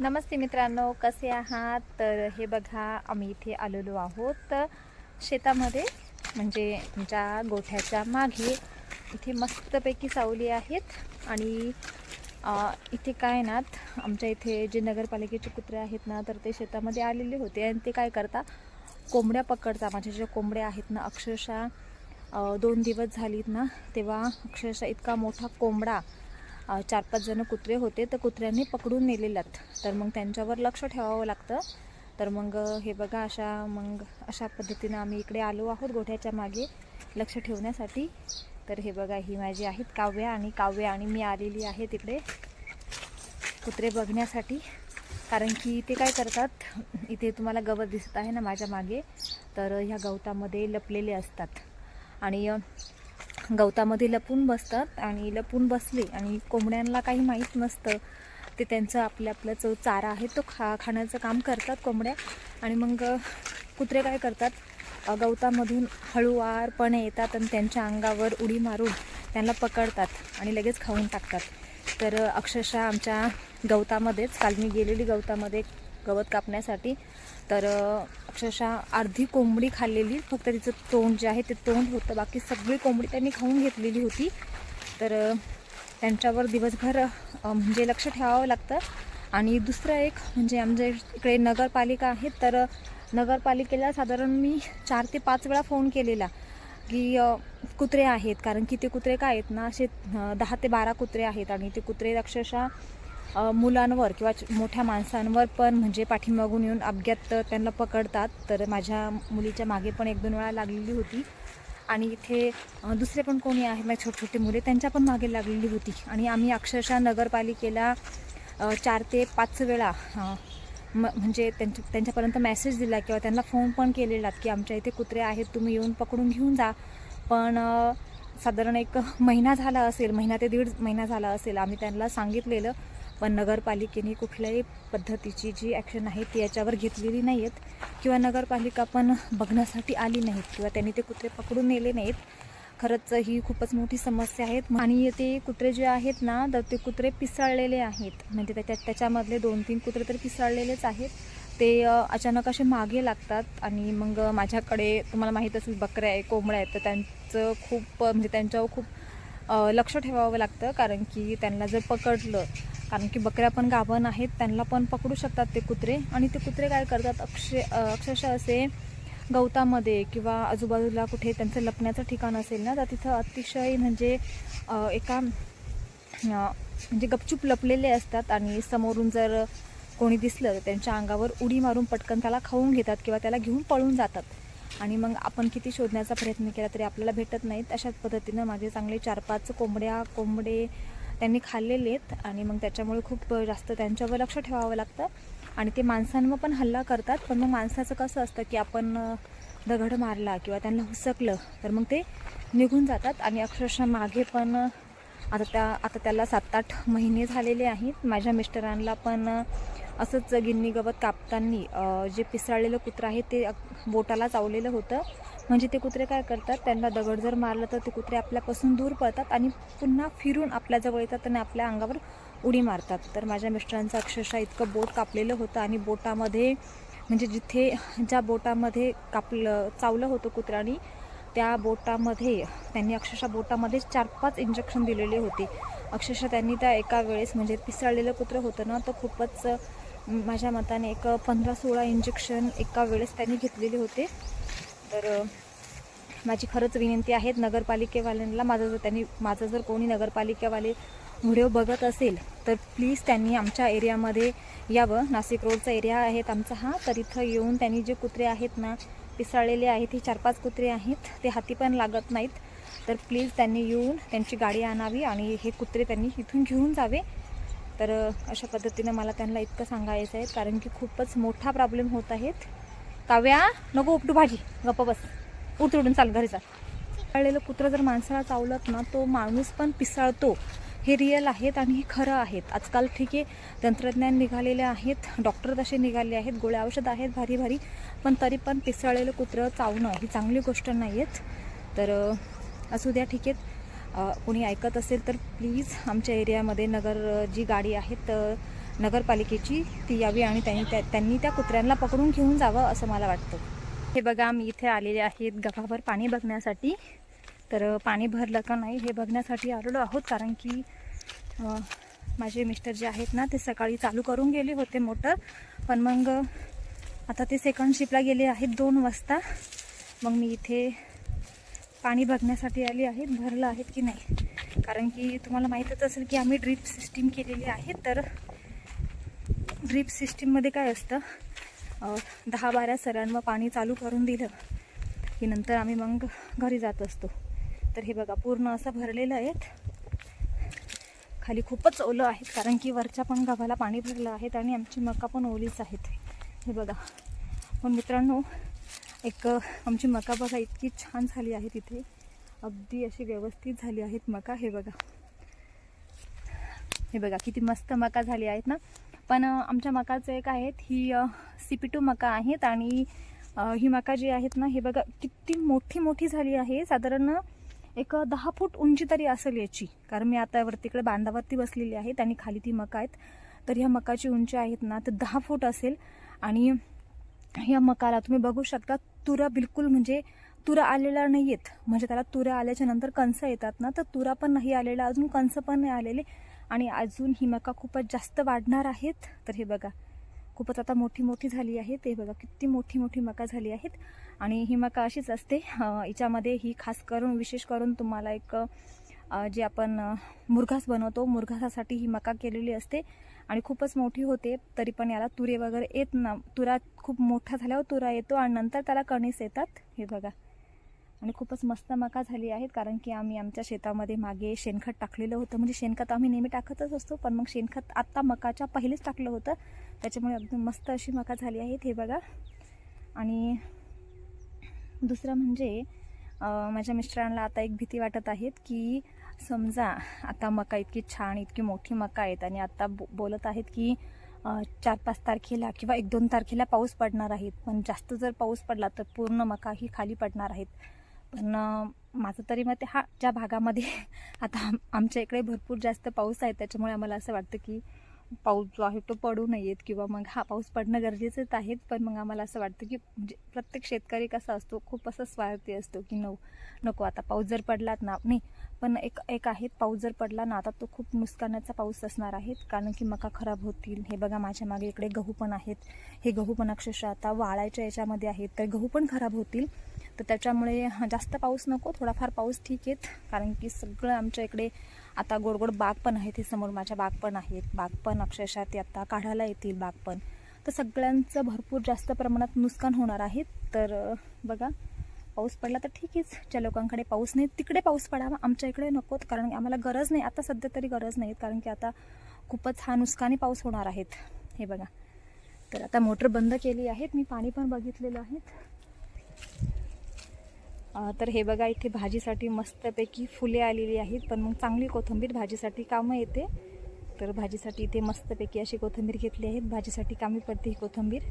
नमस्ते मित्रांनो कसे आहात? तर हे बघा आम्ही इथे आलेलो आहोत शेतामध्ये. म्हणजे आमच्या गोठ्याच्या मागे इथे मस्तपैकी सावली आहेत. आणि इथे काय ना आमच्या इथे जे नगरपालिकेचे कुत्रे आहेत ना तर ते शेतामध्ये आलेले होते. आणि ते काय करता कोंबड्या पकडता. माझ्या ज्या कोंबड्या आहेत ना अक्षरशः दोन दिवस झालीत ना तेव्हा अक्षरशः इतका मोठा कोंबडा चार पाच जण कुत्रे होते तर कुत्र्यांनी पकडून नेलेलात तर मग त्यांच्यावर लक्ष ठेवावं लागतं. तर मग हे बघा अशा मग अशा पद्धतीनं आम्ही इकडे आलो आहोत गोठ्याच्या मागे लक्ष ठेवण्यासाठी. तर हे बघा ही माझी आहेत काव्या आणि काव्य आणि मी आलेली आहे तिकडे कुत्रे बघण्यासाठी. कारण की ते काय करतात इथे तुम्हाला गवत दिसत आहे ना माझ्या मागे तर ह्या गवतामध्ये लपलेले असतात. आणि गवतामध्ये लपून बसतात आणि लपून बसले आणि कोंबड्यांना काही माहीत नसतं. ते त्यांचं आपलं आपला जो चारा आहे तो खा खाण्याचं काम करतात कोंबड्या. आणि मग कुत्रे काय करतात? गवतामधून हळूवारपणे येतात आणि त्यांच्या अंगावर उडी मारून त्यांना पकडतात आणि लगेच खाऊन टाकतात. तर अक्षरशः आमच्या गवतामध्येच काल मी गेलेली गवतामध्ये गवत कापण्यासाठी. तर अक्षरशः अर्धी कोंबडी खाल्लेली फक्त तिचं तोंड जे आहे ते तोंड होतं. बाकी सगळी कोंबडी त्यांनी खाऊन घेतलेली होती. तर त्यांच्यावर दिवसभर म्हणजे लक्ष ठेवावं लागतं. आणि दुसरं एक म्हणजे आमच्या इकडे नगरपालिका आहे. तर नगरपालिकेला साधारण मी चार ते पाच वेळा फोन केलेला की कुत्रे आहेत. कारण की ते कुत्रे काय आहेत ना असे दहा ते बारा कुत्रे आहेत. आणि ते कुत्रे अक्षरशः मुलांवर किंवा मोठ्या माणसांवर पण म्हणजे पाठीमागून येऊन अपघात त्यांना पकडतात. तर माझ्या मुलीच्या मागे पण एक दोन वेळा लागलेली होती. आणि इथे दुसरे पण कोणी आहेत माझे छोटे छोटे मुले त्यांच्या पण मागे लागलेली होती. आणि आम्ही अक्षरशः नगरपालिकेला चार ते पाच वेळा म म्हणजे त्यांच्या त्यांच्यापर्यंत मेसेज दिला किंवा त्यांना फोन पण केलेला की आमच्या इथे कुत्रे आहेत तुम्ही येऊन पकडून घेऊन जा. पण साधारण एक महिना झाला असेल महिना ते दीड महिना झाला असेल आम्ही त्यांना सांगितलेलं. पण नगरपालिकेने कुठल्याही पद्धतीची जी ॲक्शन आहे ती याच्यावर घेतलेली नाही आहेत किंवा नगरपालिका पण बघण्यासाठी आली नाहीत किंवा त्यांनी ते कुत्रे पकडून नेले नाहीत. खरंच ही खूपच मोठी समस्या आहेत आणि ते कुत्रे जे आहेत ना तर ते कुत्रे पिसाळलेले आहेत. म्हणजे त्याच्यात त्याच्यामधले दोन तीन कुत्रे तर पिसाळलेलेच आहेत. ते अचानक असे मागे लागतात आणि मग माझ्याकडे तुम्हाला माहीत असेल बकऱ्या आहे कोंबड्या आहेत तर त्यांचं खूप म्हणजे त्यांच्यावर खूप लक्ष ठेवावं लागतं. कारण की त्यांना जर पकडलं कारण की बकऱ्या पण गाभण आहेत त्यांना पण पकडू शकतात ते कुत्रे. आणि ते कुत्रे काय करतात अक्षय अक्षरशः असे गवतामध्ये किंवा आजूबाजूला कुठे त्यांचं लपण्याचं ठिकाण असेल ना तर तिथं अतिशय म्हणजे एका म्हणजे गपचूप लपलेले असतात. आणि समोरून जर कोणी दिसलं तर त्यांच्या अंगावर उडी मारून पटकन त्याला खाऊन घेतात किंवा त्याला घेऊन पळून जातात. आणि मग आपण किती शोधण्याचा प्रयत्न केला तरी आपल्याला भेटत नाहीत. अशाच पद्धतीनं माझे चांगले चार पाच कोंबड्या कोंबडे त्यांनी खाल्लेले आहेत आणि मग त्याच्यामुळे खूप जास्त त्यांच्यावर लक्ष ठेवावं लागतं. आणि ते माणसांवर पण हल्ला करतात. पण मग माणसाचं कसं असतं की आपण दगड मारला किंवा त्यांना हुसकलं तर मग ते निघून जातात. आणि अक्षरशः मागे पण आता त्या आता त्याला सात आठ महिने झालेले आहेत. माझ्या मिस्टरांना पण असंच गिन्नी गवत कापताना जे पिसाळलेलं कुत्रं आहे ते बोटाला चावलेलं होतं. म्हणजे ते कुत्रे काय करतात त्यांना दगड जर मारलं तर ते कुत्रे आपल्यापासून दूर पळतात आणि पुन्हा फिरून आपल्याजवळ येतात आणि आपल्या अंगावर उडी मारतात. तर माझ्या मिस्टरांचं अक्षरशः इतकं बोट कापलेलं होतं आणि बोटामध्ये म्हणजे जिथे ज्या बोटामध्ये कापलं चावलं होतं कुत्र्यानी त्या बोटामध्ये त्यांनी अक्षरशः बोटामध्ये चार पाच इंजेक्शन दिलेले होते. अक्षरशः त्यांनी त्या एका वेळेस म्हणजे पिसळलेलं कुत्रं होतं ना तर खूपच माझ्या मताने एक पंधरा सोळा इंजेक्शन एका वेळेस त्यांनी घेतलेले होते. तर माझी खरंच विनंती आहे नगरपालिकेवाल्यांना माझं जर त्यांनी माझं जर कोणी नगरपालिकेवाले व्हिडिओ बघत असेल तर प्लीज त्यांनी आमच्या एरियामध्ये यावं. नाशिक रोडचा एरिया आहेत आमचा हा तर इथं येऊन त्यांनी जे कुत्रे आहेत ना पिसाळलेले आहेत हे चार पाच कुत्रे आहेत ते हाती पण लागत नाहीत. तर प्लीज त्यांनी येऊन त्यांची गाडी आणावी आणि हे कुत्रे त्यांनी इथून घेऊन जावे. तर अशा पद्धतीनं मला त्यांना इतकं सांगायचं आहे कारण की खूपच मोठा प्रॉब्लेम होत आहेत काव्या नको उपटू भाजी. गप्प बस. उतरडून चाल घरी चाल पिसाळलेलं कुत्रं जर माणसाला चावलत ना तो माणूस पण पिसाळतो. हे रिअल आहेत आणि हे खरं आहेत. आजकाल ठीक आहे तंत्रज्ञान निघालेले आहेत डॉक्टर तसे निघाले आहेत गोळ्या औषध आहेत भारी भारी पण तरी पण पिसळलेलं कुत्रं चावणं ही चांगली गोष्ट नाही आहेत तर असू द्या ठीक आहे. कुणी ऐकत असेल तर प्लीज आमच्या एरियामध्ये नगर जी गाडी आहे तर नगरपालिकेची ती यावी आणि त्यांनी त्या त्यांनी त्या कुत्र्यांना पकडून घेऊन जावं असं मला वाटतं. हे बघा मी इथे आलेले आहेत गव्हावर पाणी बघण्यासाठी. तर पाणी भरलं का नाही हे बघण्यासाठी आलेलो आहोत कारण की माझे मिस्टर जे आहेत ना ते सकाळी चालू करून गेले होते मोटर. पण मग आता ते सेकंड शिपला गेले आहेत दोन वाजता. मग मी इथे पाणी बघण्यासाठी आली आहेत भरलं आहेत की नाही? कारण की तुम्हाला माहीतच असेल की आम्ही ड्रीप सिस्टीम केलेली आहे. तर ड्रीप सिस्टीममध्ये काय असतं? दहा बारा सरांवर पाणी चालू करून दिलं की नंतर आम्ही मग घरी जात असतो. तर हे बघा पूर्ण असं भरलेलं आहेत. खाली खूपच ओलं आहेत कारण की वरच्या पण गव्हाला पाणी भरलं आहेत आणि आमची मका पण ओलीच आहेत. हे बघा. पण मित्रांनो एक आमची मका बघा इतकी छान झाली आहे तिथे. अगदी अशी व्यवस्थित झाली आहेत मका हे बघा. हे बघा किती मस्त मका झाली आहेत ना. पण आमच्या मकाचं एक आहेत ही सी पी टू मका आहेत आणि ही मका जी आहेत ना हे बघा किती मोठी मोठी झाली आहे. साधारण एक दहा फूट उंची तरी असेल याची. कारण मी आता वरती बांधावरती बसलेली आहेत आणि खाली ती मका आहेत. तर ह्या मकाची उंची आहेत ना तर दहा फूट असेल. आणि ह्या मकाला तुम्ही बघू शकता तुरा बिलकुल म्हणजे तुरा आलेला नाही आहेत म्हणजे त्याला तुरा आल्याच्यानंतर कंस येतात ना तर तुरा पण नाही आलेला अजून कंस पण नाही आलेले. आणि अजून ही मका खूपच जास्त वाढणार आहेत. तर हे बघा खूपच आता मोठी मोठी झाली आहे ते बघा किती मोठी मोठी मका झाली आहेत. आणि ही मका अशीच असते. हिच्यामध्ये ही खास करून विशेष करून तुम्हाला एक जे आपण मुरघास बनवतो मुरघासासाठी ही मका केलेली असते. आणि खूपच मोठी होते तरी पण याला तुरे वगैरे येत ना तुरा खूप मोठा झाल्यावर तुरा येतो आणि नंतर त्याला कणीस येतात. हे बघा. आणि खूपच मस्त मका झाली आहेत कारण की आम्ही आमच्या शेतामध्ये मागे शेणखत टाकलेलं होतं. म्हणजे शेणखत आम्ही नेहमी टाकतच असतो पण मग शेणखत आत्ता मकाच्या पहिलेच टाकलं होतं. त्याच्यामुळे एकदम मस्त अशी मका झाली आहेत हे बघा. आणि दुसरं म्हणजे माझ्या मिस्टरांना आता एक भीती वाटत आहेत की समजा आता मका इतकी छान इतकी मोठी मका आहेत आणि आता बो बोलत आहेत की चार पाच तारखेला किंवा एक दोन तारखेला पाऊस पडणार आहेत. पण जास्त जर पाऊस पडला तर पूर्ण मका ही खाली पडणार आहेत. पण माझं तरी मग हा ज्या भागामध्ये आता आमच्या इकडे भरपूर जास्त पाऊस आहे त्याच्यामुळे आम्हाला असं वाटतं की पाऊस जो आहे तो पडू नयेत किंवा मग हा पाऊस पडणं गरजेचंच आहेत पण मग आम्हाला असं वाटतं की म्हणजे प्रत्येक शेतकरी कसा असतो खूप असं स्वार्थी असतो की नो नको आता पाऊस जर पडलात ना नाही पण एक एक आहेत पाऊस जर पडला ना आता तो खूप नुकसानाचा पाऊस असणार आहे. कारण की मका खराब होतील. हे बघा माझ्या मागे इकडे गहू पण आहेत. हे गहू पण अक्षरशः आता वाळायच्या याच्यामध्ये आहेत. तर गहू पण खराब होतील. तर त्याच्यामुळे हा, जास्त पाऊस नको थोडाफार पाऊस ठीक आहेत. कारण की सगळं आमच्या इकडे आता गोड गोड बाग पण आहेत हे समोर माझ्या बाग पण आहेत. बाग पण अक्षरशः ते आता काढायला येतील बाग पण. तर सगळ्यांचं भरपूर जास्त प्रमाणात नुकसान होणार आहे. तर बघा पाऊस पडला तर ठीक आहेच ज्या लोकांकडे पाऊस नाही तिकडे पाऊस पडावा आमच्या इकडे नकोत कारण आम्हाला गरज नाही आता सध्या तरी गरज नाही कारण की आता खूपच हा नुकसानी पाऊस होणार आहेत. हे बघा. तर आता मोटर बंद केली आहेत. मी पाणी पण बघितलेलं आहे. तर हे बघा इथे भाजीसाठी मस्तपैकी फुले आलेली आहेत पण मग चांगली कोथिंबीर भाजीसाठी कामं येते. तर भाजीसाठी इथे मस्तपैकी अशी कोथिंबीर घेतली आहेत भाजीसाठी कामी पडते ही कोथिंबीर.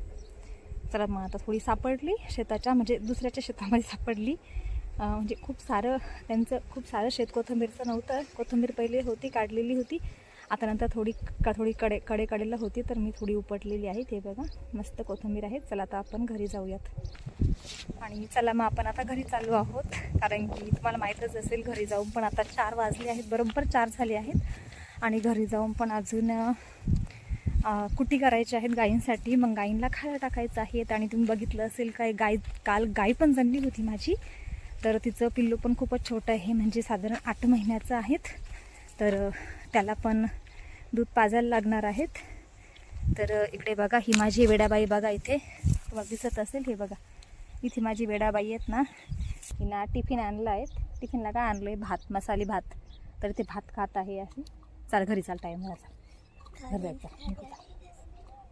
चला मग आता थोडी सापडली शेताच्या म्हणजे दुसऱ्याच्या शेतामध्ये सापडली. म्हणजे खूप सारं त्यांचं खूप सारं शेत कोथिंबीरचं नव्हतं. कोथिंबीर पहिले होती काढलेली होती. आता नंतर थोडी का थोडी कडे कडे कडेला होती तर मी थोडी उपटलेली आहे. ते बघा मस्त कोथिंबीर आहे. चला आता आपण घरी जाऊयात. आणि चला मग आपण आता घरी चाललो आहोत. कारण की तुम्हाला माहीतच असेल घरी जाऊन पण आता चार वाजले आहेत. बरोबर चार झाले आहेत. आणि घरी जाऊन पण अजून कुटी करायची आहेत गायींसाठी. मग गायींना खायला टाकायचं आहेत. आणि तुम्ही बघितलं असेल काय गाय काल गाय पण जणली होती माझी. तर तिचं पिल्लू पण खूपच छोटं आहे. म्हणजे साधारण आठ महिन्याचं आहेत. तर त्याला पण दूध पाजायला लागणार आहेत. तर इकडे बघा ही माझी वेडाबाई बघा इथे. तुम्हाला दिसत असेल हे बघा. इथे माझी वेडाबाई आहेत ना. हिना टिफिन आणला आहे. टिफिनला काय आणलं आहे भात मसाले भात. तर ते भात खात आहे अशी. चाल घरी चाल टाईम घरी जायचं